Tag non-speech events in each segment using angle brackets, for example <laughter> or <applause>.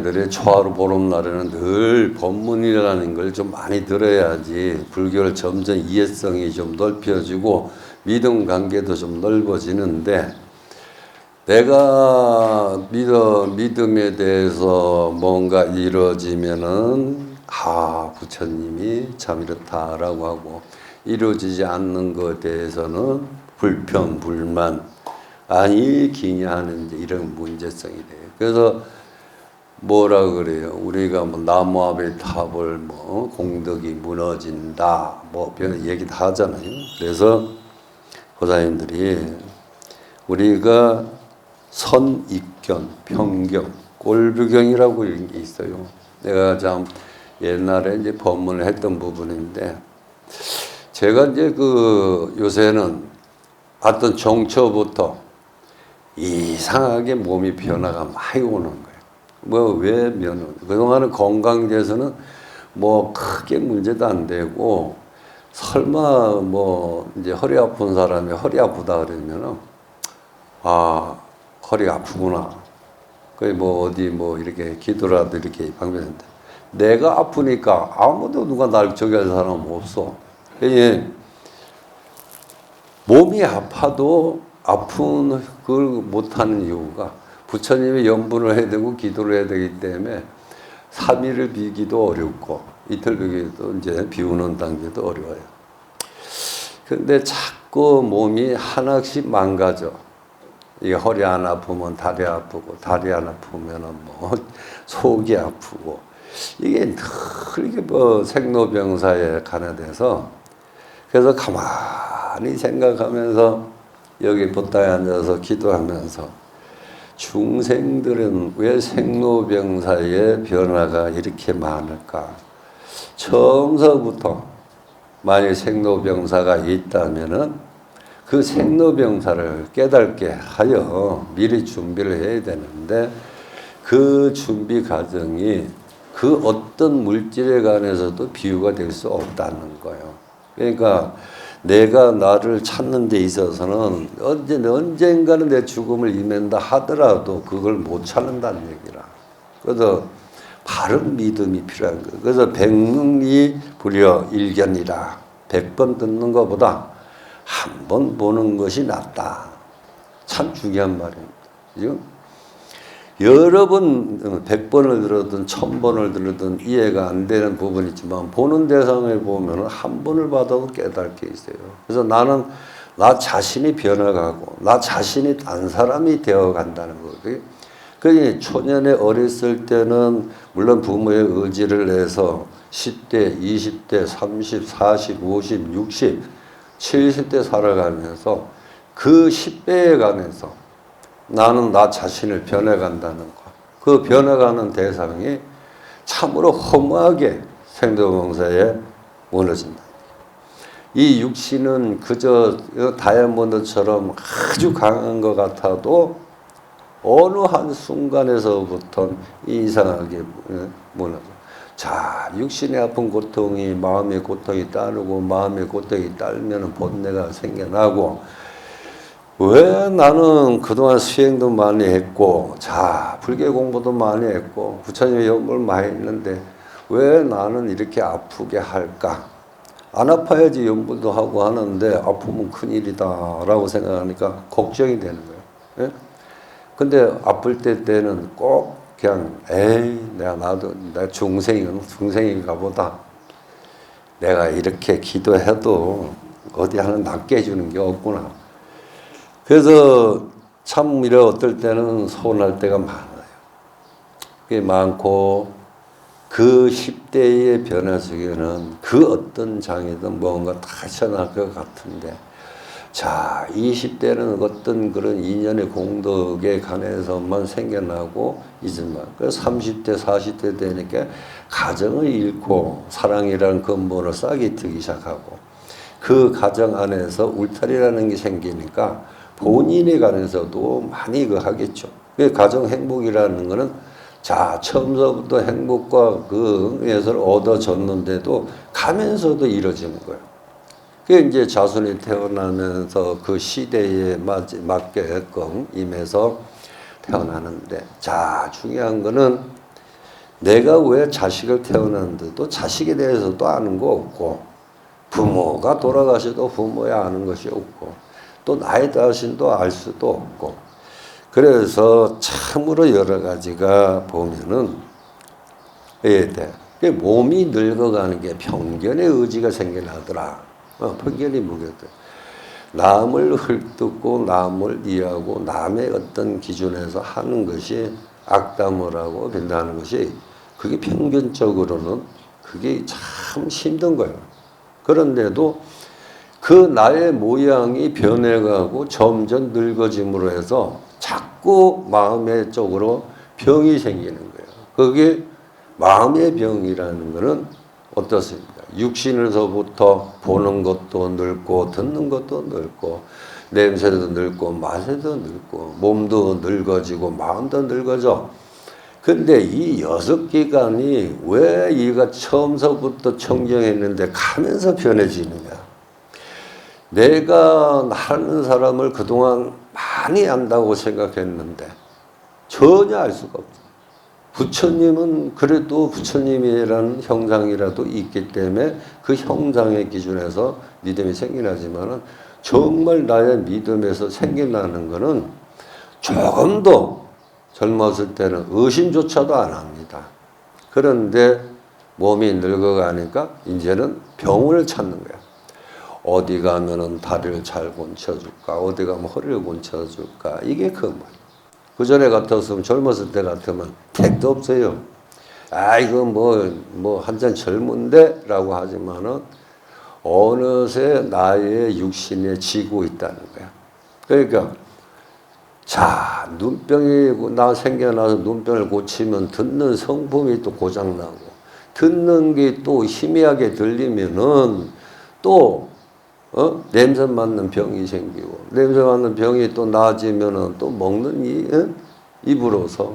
보살님들이 초하루 보름날에는 늘 법문이라는 걸 좀 많이 들어야지 불교를 점점 이해성이 좀 넓혀지고 믿음 관계도 좀 넓어지는데 내가 믿어 믿음에 대해서 뭔가 이루어지면은 아 부처님이 참 이렇다라고 하고 이루어지지 않는 것에 대해서는 불평 불만 아니 기냐하는 이런 문제성이 돼요. 그래서 뭐라 그래요? 우리가 뭐 나무아벨 탑을 뭐 공덕이 무너진다 뭐 그런 얘기 다 하잖아요. 그래서 보사님들이 우리가 선입견, 이런 게 있어요. 내가 참 옛날에 이제 법문을 했던 부분인데 제가 이제 그 요새는 어떤 정처부터 이상하게 몸이 변화가 많이 오는 거예요. 뭐 왜 면은 그동안은 건강에서는 뭐 크게 문제도 안 되고 설마 뭐 이제 허리 아픈 사람이 허리 아프다 그러면은 아 허리 아프구나. 거의 뭐 어디 뭐 이렇게 기도라도 이렇게 방면인데 내가 아프니까 아무도 누가 날 저기 할 사람 없어. 예. 몸이 아파도 아픈 그걸 못하는 이유가 부처님이 염분을 해야 되고 기도를 해야 되기 때문에 3일을 비기도 어렵고 이틀 비기도 이제 비우는 단계도 어려워요. 근데 자꾸 몸이 하나씩 망가져. 이게 허리 안 아프면 다리 아프고 다리 안 아프면은 뭐 <laughs> 속이 아프고 이게 늘 이게 뭐 생로병사에 관해 돼서 그래서 가만히 생각하면서 여기 보따에 앉아서 기도하면서 중생들은 왜 생로병사의 변화가 이렇게 많을까? 처음서부터 만약 생로병사가 있다면은 그 생로병사를 깨닫게 하여 미리 준비를 해야 되는데 그 준비 과정이 그 어떤 물질에 관해서도 비유가 될 수 없다는 거예요. 그러니까 내가 나를 찾는 데 있어서는 언제, 언젠가는 내 죽음을 이맨다 하더라도 그걸 못 찾는다는 얘기라. 그래서 바른 믿음이 필요한 거예요. 그래서 백능이 불여 일견이라. 백 번 듣는 것보다 한 번 보는 것이 낫다. 참 중요한 말입니다. 그죠? 여러 번, 백 번을 들었든 천 번을 들었든 이해가 안 되는 부분이 있지만 보는 대상을 보면 한 번을 봐도 깨닫게 있어요. 그래서 나는 나 자신이 변해가고 나 자신이 딴 사람이 되어 간다는 거예요. 그 초년에 어렸을 때는 물론 부모의 의지를 내서 10대, 20대, 30, 40, 50, 60, 70대 살아가면서 그 10대에 관해서 나는 나 자신을 변해간다는 것. 그 변해가는 대상이 참으로 허무하게 생도봉사에 무너진다. 이 육신은 그저 다이아몬드처럼 아주 강한 것 같아도 어느 한 순간에서부터 이상하게 무너져. 자, 육신의 아픈 고통이 마음의 고통이 따르고 마음의 고통이 따르면 본내가 생겨나고 왜 나는 그동안 수행도 많이 했고, 자, 불교 공부도 많이 했고, 부처님의 연구를 많이 했는데, 왜 나는 이렇게 아프게 할까? 안 아파야지 연구도 하고 하는데, 아프면 큰일이다. 라고 생각하니까 걱정이 되는 거예요. 예? 근데 아플 때 때는 꼭 그냥, 에이, 내가 나도, 내가 중생이건 중생인가 보다. 내가 이렇게 기도해도 어디 하나 낫게 해주는 게 없구나. 그래서 참 이래 어떨 때는 서운할 때가 많아요. 꽤 많고 그 10대의 변화 속에는 그 어떤 장애든 뭔가 다 쳐날 것 같은데 자 20대는 어떤 그런 인연의 공덕에 관해서만 생겨나고 그 30대 40대 되니까 가정을 잃고 사랑이라는 근본을 싹이 트기 시작하고 그 가정 안에서 울타리라는 게 생기니까 본인에 관해서도 많이 그 하겠죠. 그 가정 행복이라는 거는 자, 처음서부터 행복과 그 예서를 얻어졌는데도 가면서도 이뤄지는 거예요. 그게 이제 자손이 태어나면서 그 시대에 맞, 맞게끔 임해서 태어나는데, 자, 중요한 거는 내가 왜 자식을 태어났는데도 자식에 대해서도 아는 거 없고 부모가 돌아가셔도 부모에 아는 것이 없고 또 나의 자신도 알 수도 없고 그래서 참으로 여러 가지가 보면은 돼. 그 몸이 늙어가는 게 편견의 의지가 생겨나더라. 어, 편견이 무게돼. 남을 헐뜯고 남을 이해하고 남의 어떤 기준에서 하는 것이 악담을 하고 빈다는 것이 그게 평균적으로는 그게 참 힘든 거예요. 그런데도 그 나의 모양이 변해가고 점점 늙어짐으로 해서 자꾸 마음의 쪽으로 병이 생기는 거예요. 그게 마음의 병이라는 것은 어떻습니까? 육신에서부터 보는 것도 늙고 듣는 것도 늙고 냄새도 늙고 맛에도 늙고 몸도 늙어지고 마음도 늙어져. 근데 이 여섯 기간이 왜 이가 처음서부터 청정했는데 가면서 변해지느냐? 내가 나라는 사람을 그동안 많이 안다고 생각했는데 전혀 알 수가 없어. 부처님은 그래도 부처님이라는 형상이라도 있기 때문에 그 형상의 기준에서 믿음이 생겨나지만은 정말 나의 믿음에서 생겨나는 것은 조금 더 젊었을 때는 의심조차도 안 합니다. 그런데 몸이 늙어가니까 이제는 병원을 찾는 거야. 어디 가면은 다리를 잘 고쳐줄까? 어디 가면 허리를 고쳐줄까? 이게 그 말. 그 전에 같았으면 젊었을 때 같으면 택도 없어요. 아, 이거 뭐, 뭐, 한잔 젊은데? 라고 하지만은 어느새 나의 육신에 지고 있다는 거야. 그러니까, 자, 눈병이 나 생겨나서 눈병을 고치면 듣는 성품이 또 고장나고, 듣는 게 또 희미하게 들리면은 또 어? 냄새 맡는 병이 생기고 냄새 맡는 병이 또 나아지면은 또 먹는 이 어? 입으로서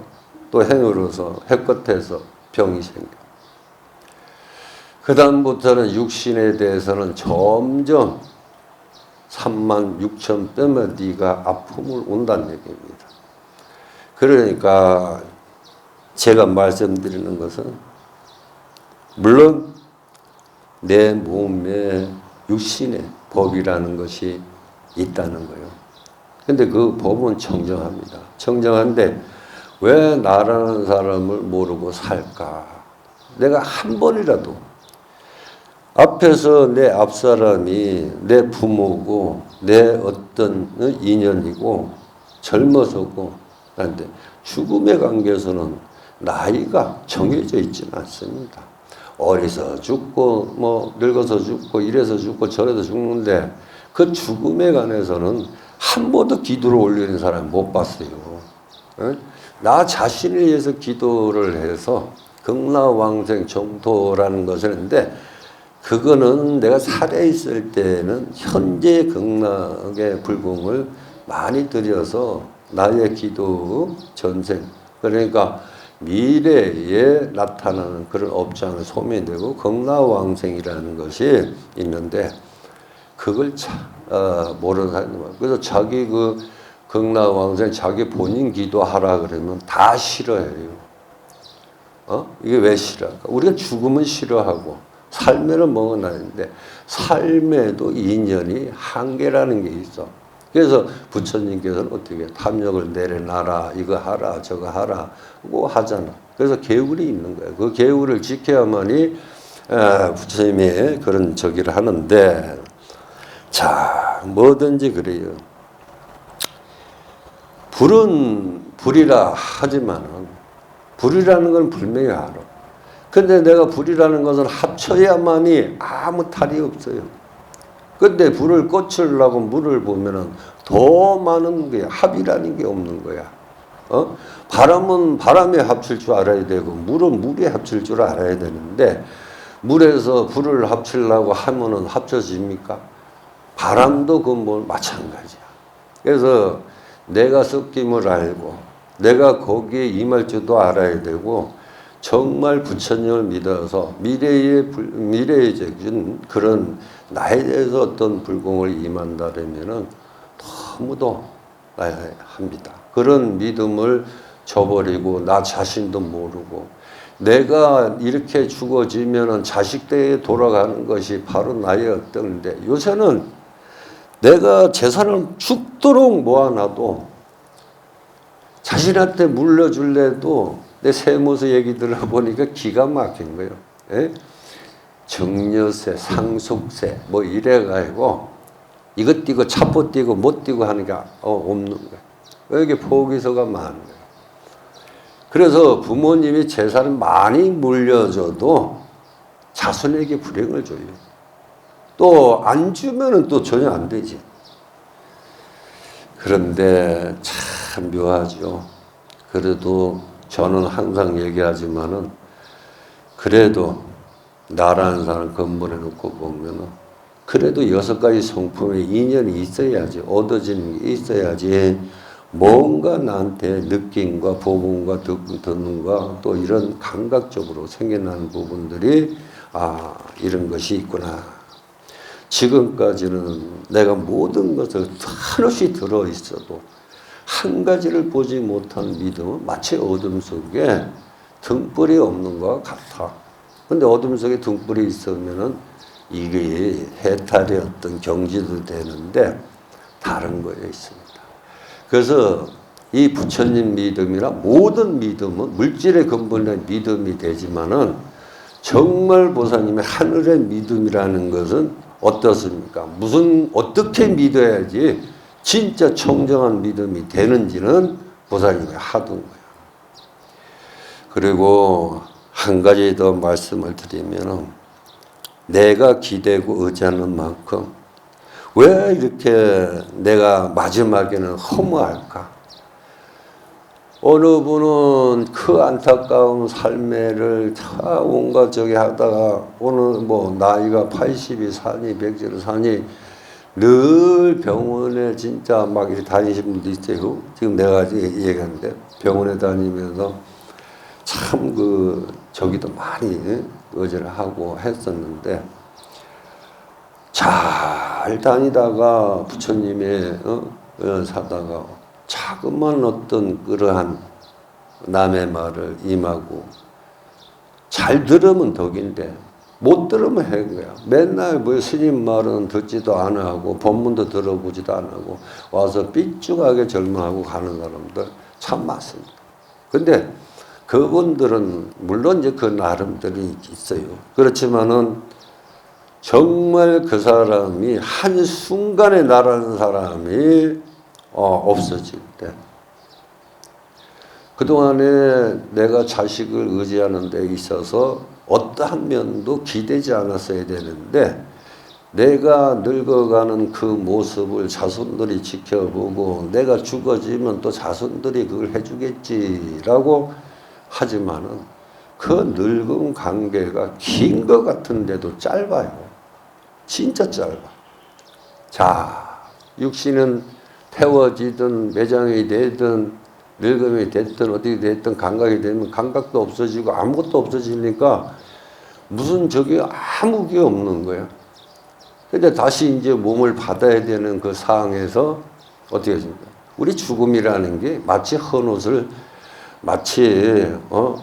또 행으로서 해끝에서 병이 생겨. 그 다음부터는 육신에 대해서는 점점 3만 6천 뼈마디가 아픔을 온다는 얘기입니다. 그러니까 제가 말씀드리는 것은 물론 내 몸에 육신에 법이라는 것이 있다는 거예요. 근데 그 법은 청정합니다. 청정한데 왜 나라는 사람을 모르고 살까? 내가 한 번이라도 앞에서 내 앞사람이 내 부모고 내 어떤 인연이고 젊어서고 한데 죽음의 관계에서는 나이가 정해져 있지는 않습니다. 어리서 죽고 뭐 늙어서 죽고 이래서 죽고 저래서 죽는데 그 죽음에 관해서는 한 번도 기도를 올리는 사람 못 봤어요. 에? 나 자신을 위해서 기도를 해서 극락왕생 정토라는 것을 했는데 그거는 내가 살아 있을 때는 현재 극락의 불공을 많이 들여서 나의 기도 전생 그러니까 미래에 나타나는 그런 업장을 소멸되고 극락왕생이라는 것이 있는데 그걸 차, 어, 모르는 많아요. 그래서 자기 그 극락왕생 자기 본인 기도하라 그러면 다 싫어해요. 어? 이게 왜 싫어할까? 우리가 죽음은 싫어하고 삶에는 먹어나는데 삶에도 인연이 한계라는 게 있어. 그래서 부처님께서는 어떻게 탐욕을 내려놔라, 이거 하라, 저거 하라, 뭐 하잖아. 그래서 계율이 있는 거예요. 그 계율을 지켜야만이 부처님의 그런 저기를 하는데, 자, 뭐든지 그래요. 불은 불이라 하지만은, 불이라는 건 분명히 알아. 근데 내가 불이라는 것을 합쳐야만이 아무 탈이 없어요. 근데 불을 꺼치려고 물을 보면은 더 많은 게 합이라는 게 없는 거야. 어? 바람은 바람에 합칠 줄 알아야 되고 물은 물에 합칠 줄 알아야 되는데 물에서 불을 합치려고 하면은 합쳐집니까? 바람도 그뭐 마찬가지야. 그래서 내가 섞임을 알고 내가 거기에 임할 줄도 알아야 되고 정말 부처님을 믿어서 미래의 불, 미래적인 그런 나에 대해서 어떤 불공을 임한다면은 너무도 합니다. 그런 믿음을 저버리고 나 자신도 모르고 내가 이렇게 죽어지면은 자식 때에 돌아가는 것이 바로 나의 어떤데 요새는 내가 재산을 죽도록 모아놔도 자신한테 물려줄래도 내 세무서 얘기 들어보니까 기가 막힌 거예요. 예? 정려세, 상속세 뭐 이래가지고 이것 띄고 차포 띄고 못 띄고 하는 게 어, 없는 거예요. 여기 포기서가 많은 거예요. 그래서 부모님이 재산을 많이 물려줘도 자손에게 불행을 줘요. 또 안 주면은 또 전혀 안 되지. 그런데 참 묘하죠. 그래도 저는 항상 얘기하지만은 그래도 나라는 사람 건물해 놓고 보면은 그래도 여섯 가지 성품에 인연이 있어야지 얻어지는 게 있어야지 뭔가 나한테 느낌과 부분과 듣- 듣는과 또 이런 감각적으로 생겨나는 부분들이 아 이런 것이 있구나. 지금까지는 내가 모든 것을 한없이 들어 있어도 한 가지를 보지 못한 믿음은 마치 어둠 속에 등불이 없는 것 같아. 근데 어둠 속에 등불이 있으면은 이게 어떤 경지도 되는데 다른 거에 있습니다. 그래서 이 부처님 믿음이나 모든 믿음은 물질의 근본의 믿음이 되지만은 정말 보사님의 하늘의 믿음이라는 것은 어떻습니까? 무슨 어떻게 믿어야지 진짜 청정한 믿음이 되는지는 보사님이 하던 거예요. 그리고 한 가지 더 말씀을 드리면 내가 기대고 의지하는 만큼 왜 이렇게 내가 마지막에는 허무할까? 어느 분은 그 안타까운 삶을 다 온갖 저기 하다가 오늘 뭐 나이가 80이 사니 100이 사니 늘 병원에 진짜 막 이렇게 다니신 분도 있어요. 지금 내가 얘기하는데 병원에 다니면서 참 그 저기도 많이 의지를 하고 했었는데 잘 다니다가 부처님의 어, 어, 사다가 자그만 어떤 그러한 남의 말을 임하고 잘 들으면 덕인데 못 들으면 해인 거야. 맨날 뭐 스님 말은 듣지도 안 하고 법문도 들어보지도 안 하고 와서 삐죽하게 절망하고 가는 사람들 참 많습니다. 근데 그분들은 물론 이제 그 나름들이 있어요. 그렇지만은 정말 그 사람이 한 순간에 나라는 사람이 어, 없어질 때 그동안에 내가 자식을 의지하는 데 있어서 어떠한 면도 기대지 않았어야 되는데 내가 늙어가는 그 모습을 자손들이 지켜보고 내가 죽어지면 또 자손들이 그걸 해주겠지라고 하지만은 그 늙은 관계가 긴 것 같은데도 짧아요. 진짜 짧아. 자, 육신은 태워지든 매장이 되든 늙음이 됐든 어떻게 됐든 감각이 되면 감각도 없어지고 아무것도 없어지니까 무슨 저기 아무 게 없는 거야. 근데 다시 이제 몸을 받아야 되는 그 상황에서 어떻게 했습니까? 우리 죽음이라는 게 마치 헌 옷을 마치 어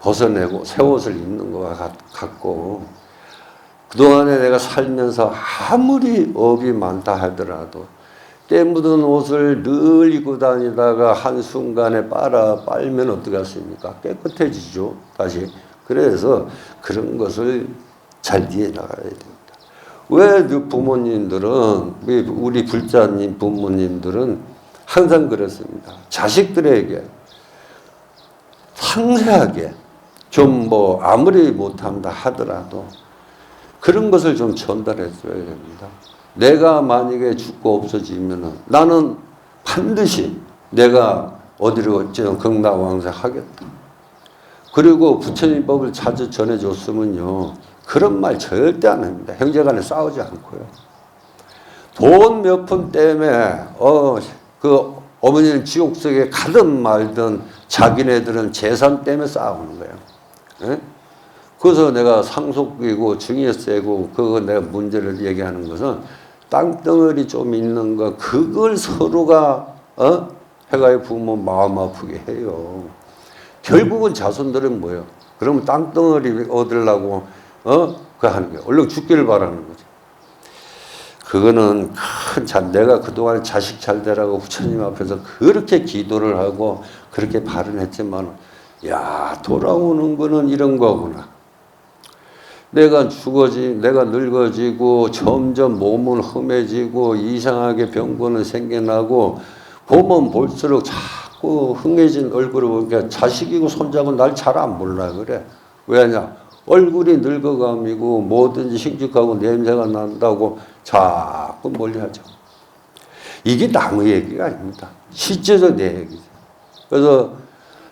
벗어내고 새 옷을 입는 것과 같, 같고 그동안에 내가 살면서 아무리 업이 많다 하더라도 때 묻은 옷을 늘 입고 다니다가 한순간에 빨아 빨면 어떡하십니까? 깨끗해지죠. 다시. 그래서 그런 것을 잘 이해 나가야 됩니다. 왜그 부모님들은, 왜 우리 불자님 부모님들은 항상 그렇습니다. 자식들에게 상세하게 좀 뭐 아무리 못한다 하더라도 그런 것을 좀 전달해 줘야 됩니다. 내가 만약에 죽고 없어지면 나는 반드시 내가 어디로 어쩌 극락왕생 하겠다. 그리고 부처님 법을 자주 전해줬으면요. 그런 말 절대 안 합니다. 형제간에 싸우지 않고요. 돈 몇 푼 때문에, 어, 그 어머니는 지옥 속에 가든 말든 자기네들은 재산 때문에 싸우는 거예요. 예? 그래서 내가 상속이고 중요세고 그거 내가 문제를 얘기하는 것은 땅덩어리 좀 있는 거 그걸 서로가 어 해가지고 부모 마음 아프게 해요. 결국은 자손들은 뭐예요? 그러면 땅덩어리 얻으려고 어? 그 하는 거야. 얼른 죽기를 바라는 거지. 그거는 큰 자, 내가 그동안 자식 잘 되라고 부처님 앞에서 그렇게 기도를 하고 그렇게 발언했지만 야 돌아오는 거는 이런 거구나. 내가 죽어지, 내가 늙어지고 점점 몸은 험해지고 이상하게 병고는 생겨나고 보면 볼수록 자꾸 흥해진 얼굴을 보니까 자식이고 손자고 날 잘 안 몰라 그래. 왜냐? 얼굴이 늙어감이고 뭐든지 싱직하고 냄새가 난다고 자꾸 멀리하죠. 이게 남의 얘기가 아닙니다. 실제적 내 얘기죠. 그래서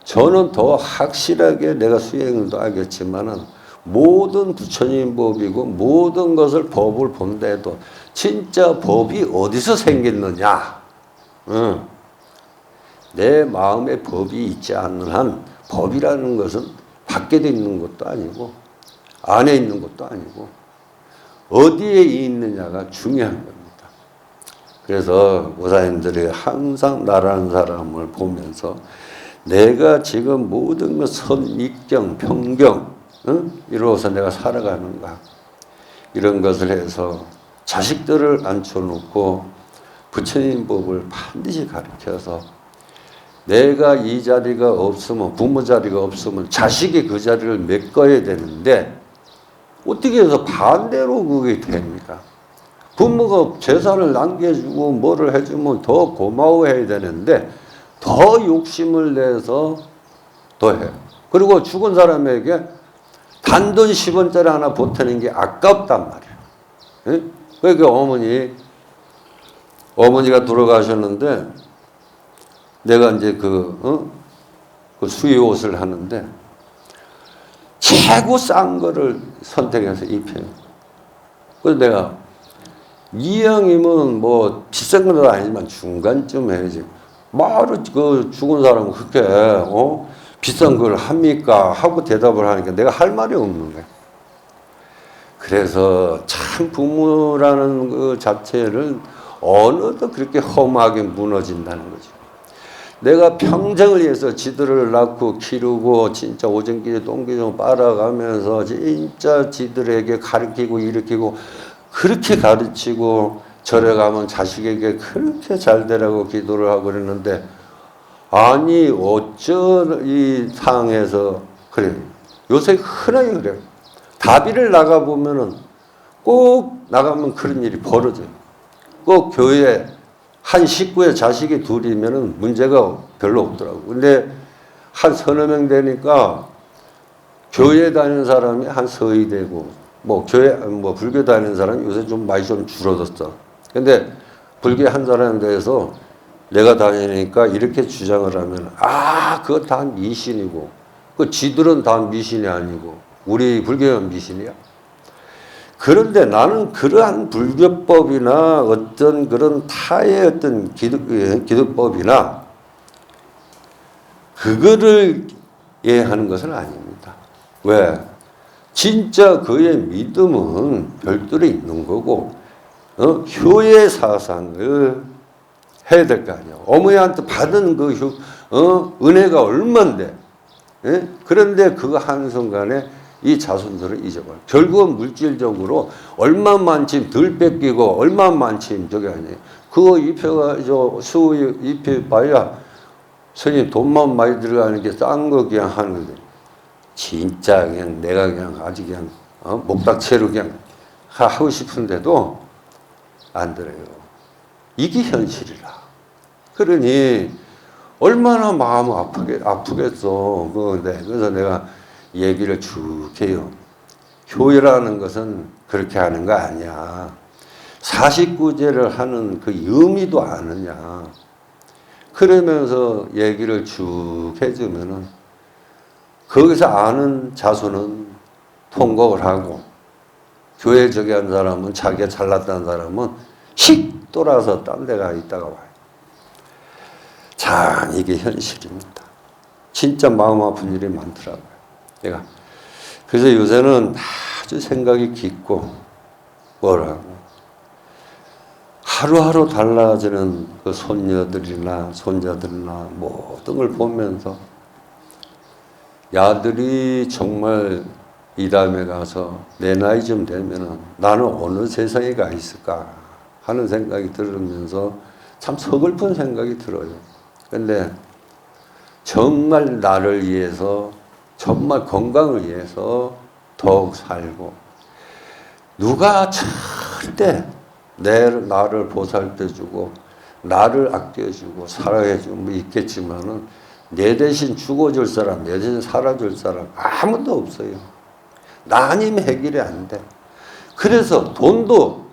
저는 더 확실하게 내가 수행을 도 하겠지만은 모든 부처님 법이고 모든 것을 법을 본데도 진짜 법이 어디서 생겼느냐? 응. 내 마음에 법이 있지 않는 한 법이라는 것은 밖에 있는 것도 아니고 안에 있는 것도 아니고 어디에 있느냐가 중요한 겁니다. 그래서 모사님들이 항상 나라는 사람을 보면서 내가 지금 모든 것 선입경, 평경 응? 이로서 내가 살아가는가 이런 것을 해서 자식들을 앉혀놓고 부처님 법을 반드시 가르쳐서 내가 이 자리가 없으면 부모 자리가 없으면 자식이 그 자리를 메꿔야 되는데 어떻게 해서 반대로 그게 됩니까? 부모가 재산을 남겨주고 뭐를 해주면 더 고마워해야 되는데 더 욕심을 내서 더 해. 그리고 죽은 사람에게 단돈 10원짜리 하나 보태는 게 아깝단 말이에요. 예? 그러니까 어머니, 어머니가 돌아가셨는데 내가 이제 그, 어? 그 수의 옷을 하는데 최고 싼 거를 선택해서 입혀요. 그래서 내가 이왕이면 뭐 비싼 건 아니지만 중간쯤 해야지. 말을 그 죽은 사람은 그렇게 어? 비싼 걸 합니까? 하고 대답을 하니까 내가 할 말이 없는 거야. 그래서 참 부모라는 그 자체를 어느덧 그렇게 험하게 무너진다는 거죠. 내가 평생을 위해서 지들을 낳고 키우고 진짜 오전기에 똥기좀 빨아가면서 진짜 지들에게 가르치고 일으키고 그렇게 가르치고 절에 가면 자식에게 그렇게 잘 되라고 기도를 하고 그랬는데 아니 어쩌 이 상황에서 그래? 요새 흔하게 그래요 다비를 나가 보면은 꼭 나가면 그런 일이 벌어져요. 꼭 교회 한 식구의 자식이 둘이면은 문제가 별로 없더라고. 근데 한 서너 명 되니까 교회 다니는 사람이 한 서희 되고 뭐 교회 뭐 불교 다니는 사람이 요새 좀 많이 좀 줄어들었어. 근데 불교 한 사람에 대해서 내가 다니니까 이렇게 주장을 하면 아 그거 다 미신이고 그 지들은 다 미신이 아니고 우리 불교는 미신이야. 그런데 나는 그러한 불교법이나 어떤 그런 타의 어떤 기득, 예, 기득법이나 그거를 이해하는 것은 아닙니다. 왜? 진짜 그의 믿음은 별도로 있는 거고 어? 효의 사상을 해야 될 거 아니야. 어머니한테 받은 그 효, 어? 은혜가 얼만데. 예? 그런데 그 한순간에 이 자손들을 잊어버려. 결국은 물질적으로 얼마만큼 덜 뺏기고 얼마만큼 저기 아니에요. 그거 입혀가지고 수 입혀봐야 스님 돈만 많이 들어가는 게 싼 거 그냥 하는 거지. 진짜 그냥 내가 그냥 아주 그냥 어? 목닥채로 그냥 하고 싶은데도 안 들어요. 이게 현실이라. 그러니 얼마나 마음 아프게 아프겠어. 그 네. 그래서 내가 얘기를 쭉 해요. 교회라는 것은 그렇게 하는 거 아니야. 사십구제를 하는 그 의미도 아느냐. 그러면서 얘기를 쭉 해주면은 거기서 아는 자손은 통곡을 하고 교회 저기 한 사람은 자기가 잘났다는 사람은 휙 돌아서 딴 데가 있다가 와요. 참 이게 현실입니다. 진짜 마음 아픈 일이 많더라고요. 내가 그래서 요새는 아주 생각이 깊고 뭐라고 하루하루 달라지는 그 손녀들이나 손자들이나 모든 걸 보면서 야들이 정말 이 다음에 가서 내 나이 좀 되면은 나는 어느 세상에 가 있을까 하는 생각이 들으면서 참 서글픈 생각이 들어요. 근데 정말 나를 위해서 정말 건강을 위해서 더욱 살고 누가 절대 내 나를 보살펴 주고 나를 아껴 주고 사랑해주고 있겠지만은 내 대신 죽어줄 사람, 내 대신 살아줄 사람 아무도 없어요. 나 아니면 해결이 안 돼. 그래서 돈도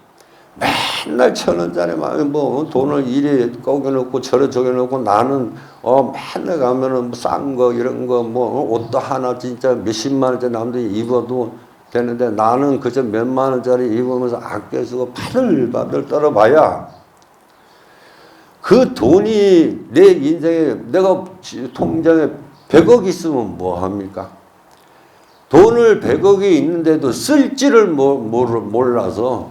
맨날 천 원짜리 뭐 돈을 이리 꺼겨놓고 저래 저겨놓고 나는 어 맨날 가면은 뭐 싼 거 이런 거 뭐 옷도 하나 진짜 몇십만 원짜리 남들이 입어도 되는데 나는 그저 몇만 원짜리 입으면서 아껴 쓰고 바들바들 떨어봐야 그 돈이 내 인생에 내가 통장에 100억 있으면 뭐 합니까? 돈을 100억이 있는데도 쓸지를 모- 몰라서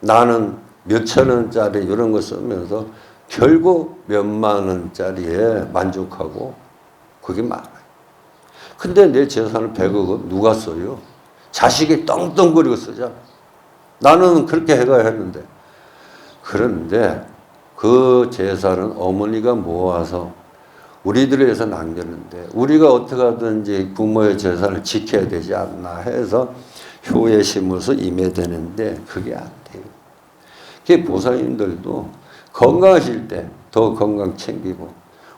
나는 몇천 원짜리 이런 거 쓰면서 결국 몇만 원짜리에 만족하고 그게 많아요. 근데 내 재산을 100억은 누가 써요? 자식이 떵떵거리고 쓰잖아. 나는 그렇게 해가 했는데. 그런데 그 재산은 어머니가 모아서 우리들을 위해서 남겼는데 우리가 어떻게 하든지 부모의 재산을 지켜야 되지 않나 해서 효에 심어서 임해되는데 그게 안 돼 요. 그게 보살님들도 건강하실 때 더 건강 챙기고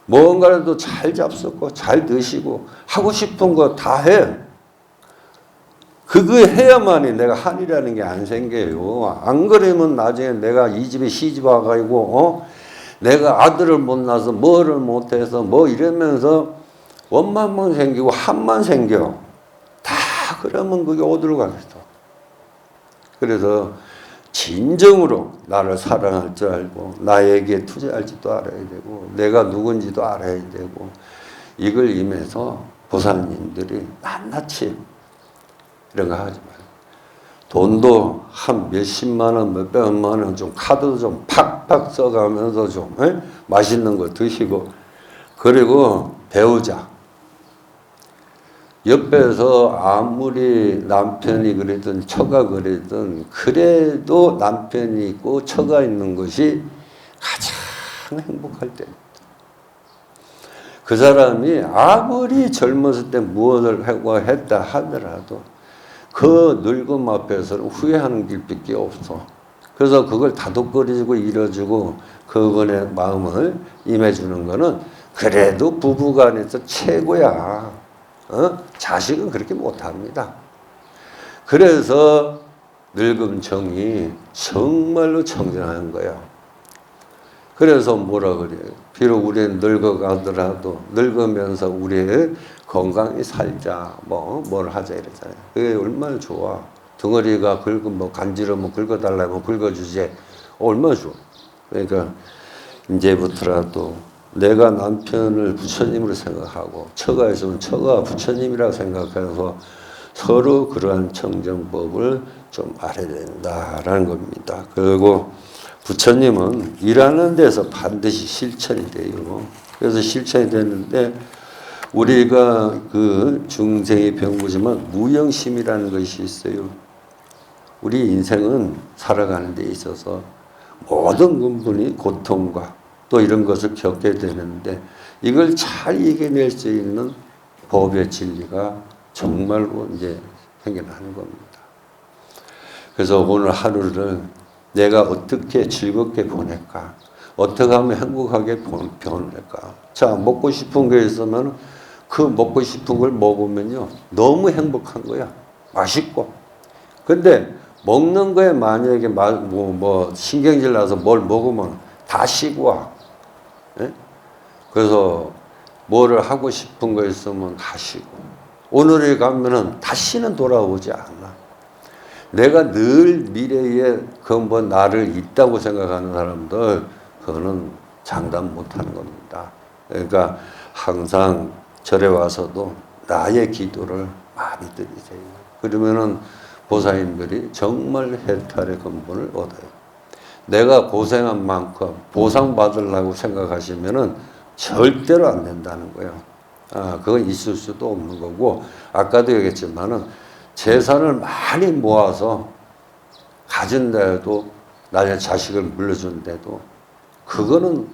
뭔가라도 잘 잡수고 잘 드시고 하고 싶은 거 다 해. 그거 해야만이 내가 한이라는 게 안 생겨요. 안 그러면 나중에 내가 이 집에 시집 와가지고, 어? 내가 아들을 못 낳아서 뭐를 못해서 뭐 이러면서 원만만 생기고 한만 생겨. 다 그러면 그게 어디로 가겠어. 그래서 진정으로 나를 사랑할 줄 알고 나에게 투자할 줄도 알아야 되고 내가 누군지도 알아야 되고 이걸 임해서 보살님들이 낱낱이 이런 거 하지 마요. 돈도 한 몇십만 원, 몇백만 원 좀 카드도 좀 팍팍 써가면서 좀 에? 맛있는 거 드시고 그리고 배우자. 옆에서 아무리 남편이 그랬든 처가 그랬든 그래도 남편이 있고 처가 있는 것이 가장 행복할 때. 그 사람이 아무리 젊었을 때 무엇을 하고 했다 하더라도 그 늙음 앞에서는 후회하는 길밖에 없어. 그래서 그걸 다독거리고 이뤄주고 그분의 마음을 임해주는 거는 그래도 부부간에서 최고야. 어? 자식은 그렇게 못합니다. 그래서 늙음 정이 정말로 청정한 거야. 그래서 뭐라 그래요? 비록 우리는 늙어가더라도 늙으면서 우리 건강히 살자, 뭐, 뭘 하자 이러잖아요. 그게 얼마나 좋아. 덩어리가 긁어, 뭐, 간지러면 긁어달라면 긁어주지. 얼마나 좋아. 그러니까, 이제부터라도 내가 남편을 부처님으로 생각하고, 처가 있으면 처가 부처님이라고 생각해서 서로 그러한 청정법을 좀 알아야 된다라는 겁니다. 그리고 부처님은 일하는 데서 반드시 실천이 돼요. 그래서 실천이 되는데 우리가 그 중생의 병부지만 무영심이라는 것이 있어요. 우리 인생은 살아가는 데 있어서 모든 분이 고통과 또 이런 것을 겪게 되는데 이걸 잘 이겨낼 수 있는 법의 진리가 정말로 이제 생겨나는 겁니다. 그래서 오늘 하루를 내가 어떻게 즐겁게 보낼까? 어떻게 하면 행복하게 보- 보낼까? 자, 먹고 싶은 게 있으면 그 먹고 싶은 걸 먹으면요. 너무 행복한 거야. 맛있고. 근데 먹는 거에 만약에 마- 뭐, 뭐 신경질 나서 뭘 먹으면 다 쉬고 와. 예? 그래서 뭐를 하고 싶은 거 있으면 다 쉬고. 오늘에 가면은 다시는 돌아오지 않아. 내가 늘 미래에 그뭐 나를 있다고 생각하는 사람들 그거는 장담 못하는 겁니다. 그러니까 항상 절에 와서도 나의 기도를 많이 드리세요. 그러면은 보살님들이 정말 해탈의 근본을 얻어요. 내가 고생한 만큼 보상받으려고 생각하시면은 절대로 안 된다는 거예요. 아, 그건 있을 수도 없는 거고 아까도 얘기했지만은 재산을 많이 모아서 가진 데도 나의 자식을 물려준 데도 그거는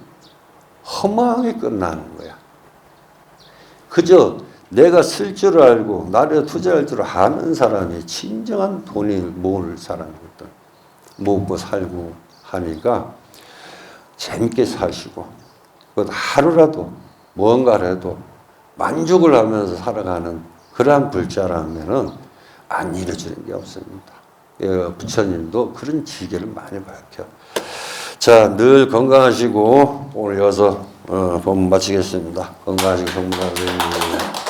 허망하게 끝나는 거야. 그저 내가 쓸 줄 알고 나를 투자할 줄 아는 사람이 진정한 돈이 모을 사람이거든. 모으고 살고 하니까 재밌게 사시고 그 하루라도 무언가라도 만족을 하면서 살아가는 그러한 불자라면은 안 이루어지는 게 없습니다. 예, 부처님도 그런 지혜를 많이 밝혀. 자, 늘 건강하시고 오늘 여기서 어, 본문 마치겠습니다. 건강하시고 성문하세요.